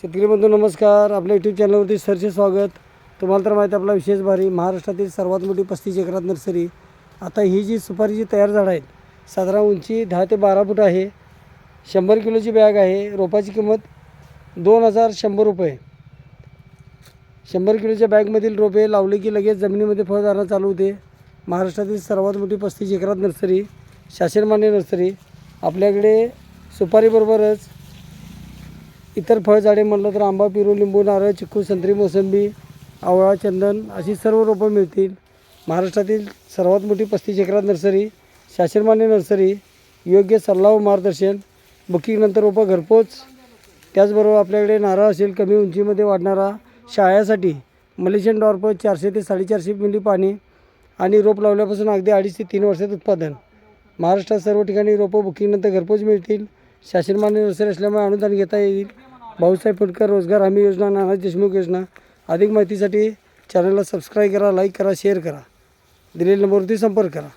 शेतकरी बंधू नमस्कार. आपल्या यूट्यूब चॅनलवरती सरचे स्वागत. तुम्हाला तर माहिती आहे आपला विशेष भारी महाराष्ट्रातील सर्वात मोठी पस्तीस एकरात नर्सरी. आता ही जी सुपारीची तयार झाडं आहेत साधारण उंची दहा ते बारा फूट आहे. शंभर किलोची बॅग आहे. रोपाची किंमत दोन हजार शंभर रुपये. शंभर किलोच्या बॅगमधील रोपे लावले की लगेच जमिनीमध्ये फळधारणा चालू होते. महाराष्ट्रातील सर्वात मोठी पस्तीस एकरात नर्सरी शासनमान्य नर्सरी. आपल्याकडे सुपारीबरोबरच इतर फळझाडे म्हटलं तर आंबा पेरू लिंबू नारळ चिक्कू संत्री मोसंबी आवळा चंदन अशी सर्व रोपं मिळतील. महाराष्ट्रातील सर्वात मोठी पस्तीस एकरात नर्सरी शासनमान्य नर्सरी योग्य सल्ला व मार्गदर्शन बुकिंगनंतर रोपं घरपोच. त्याचबरोबर आपल्याकडे नारळ असेल कमी उंचीमध्ये वाढणारा शाळ्यासाठी मलेशियन डॉर्प चारशे ते साडेचारशे मिली पाणी आणि रोप लावल्यापासून अगदी अडीच ते तीन वर्षात उत्पादन. महाराष्ट्रात सर्व ठिकाणी रोपं बुकिंगनंतर घरपोच मिळतील. शासनमान्य नर्सरी असल्यामुळे अनुदान घेता येईल. भाऊसाहेब फुटकर रोजगार हमी योजना नाना देशमुख योजना. अधिक माहितीसाठी चॅनलला सबस्क्राईब करा लाईक करा शेअर करा. दिलेल्या नंबरवरती संपर्क करा.